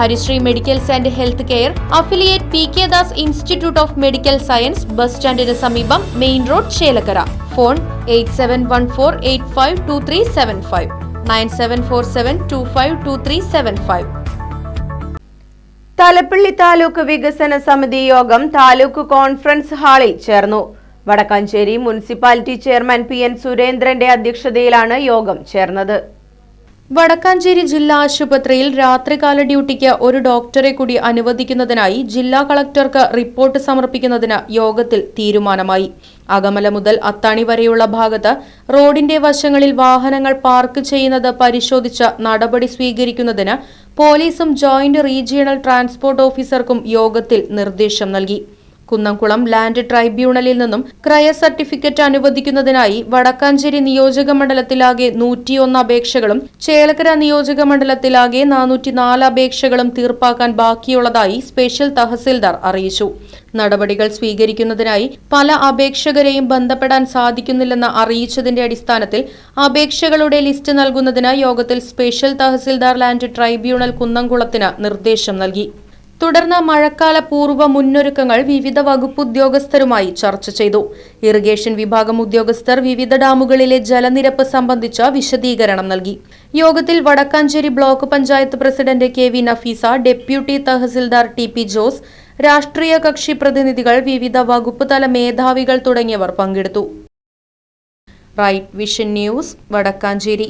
Harisree medicals and health care affiliate P K Das institute of medical science bus സ്റ്റാൻഡിന് സമീപം main road Chelakkara. Phone eight seven one four eight five two three seven five. Nine seven four seven two five two three seven five. Thalappilly taluk വികസന സമിതി യോഗം taluk conference ഹാളിൽ ചേർന്നു. Vadakkanchery municipality chairman P N സുരേന്ദ്രന്റെ അധ്യക്ഷതയിലാണ് യോഗം ചേർന്നത്. വടക്കാഞ്ചേരി ജില്ലാ ആശുപത്രിയിൽ രാത്രികാല ഡ്യൂട്ടിക്ക് ഒരു ഡോക്ടറെ കൂടി അനുവദിക്കുന്നതിനായി ജില്ലാ കളക്ടർക്ക് റിപ്പോർട്ട് സമർപ്പിക്കുന്നതിന് യോഗത്തിൽ തീരുമാനമായി. അകമല മുതൽ അത്താണി വരെയുള്ള ഭാഗത്ത് റോഡിന്റെ വശങ്ങളിൽ വാഹനങ്ങൾ പാർക്ക് ചെയ്യുന്നത് പരിശോധിച്ച് നടപടി സ്വീകരിക്കുന്നതിന് പോലീസും ജോയിന്റ് റീജിയണൽ ട്രാൻസ്പോർട്ട് ഓഫീസർക്കും യോഗത്തിൽ നിർദ്ദേശം നൽകി. കുന്നംകുളം ലാൻഡ് ട്രൈബ്യൂണലിൽ നിന്നും ക്രയ സർട്ടിഫിക്കറ്റ് അനുവദിക്കുന്നതിനായി വടക്കാഞ്ചേരി നിയോജക മണ്ഡലത്തിലാകെ നൂറ്റിയൊന്ന് അപേക്ഷകളും ചേലക്കര നിയോജക മണ്ഡലത്തിലാകെ നാനൂറ്റിനാല് അപേക്ഷകളും തീർപ്പാക്കാൻ ബാക്കിയുള്ളതായി സ്പെഷ്യൽ തഹസിൽദാർ അറിയിച്ചു. നടപടികൾ സ്വീകരിക്കുന്നതിനായി പല അപേക്ഷകരെയും ബന്ധപ്പെടാൻ സാധിക്കുന്നില്ലെന്ന് അറിയിച്ചതിന്റെ അടിസ്ഥാനത്തിൽ അപേക്ഷകളുടെ ലിസ്റ്റ് നൽകുന്നതിന് യോഗത്തിൽ സ്പെഷ്യൽ തഹസിൽദാർ ലാൻഡ് ട്രൈബ്യൂണൽ കുന്നംകുളത്തിന് നിർദ്ദേശം നൽകി. തുടർന്ന് മഴക്കാല പൂർവ മുന്നൊരുക്കങ്ങൾ വിവിധ വകുപ്പ് ഉദ്യോഗസ്ഥരുമായി ചർച്ച ചെയ്തു. ഇറിഗേഷൻ വിഭാഗം ഉദ്യോഗസ്ഥർ വിവിധ ഡാമുകളിലെ ജലനിരപ്പ് സംബന്ധിച്ച വിശദീകരണം നൽകി. യോഗത്തിൽ Vadakkanchery block panchayat president K V Nafeesa deputy tahsildar T P Jose രാഷ്ട്രീയ കക്ഷി പ്രതിനിധികൾ വിവിധ വകുപ്പ് തല മേധാവികൾ തുടങ്ങിയവർ പങ്കെടുത്തു. Right vision news Vadakkanchery.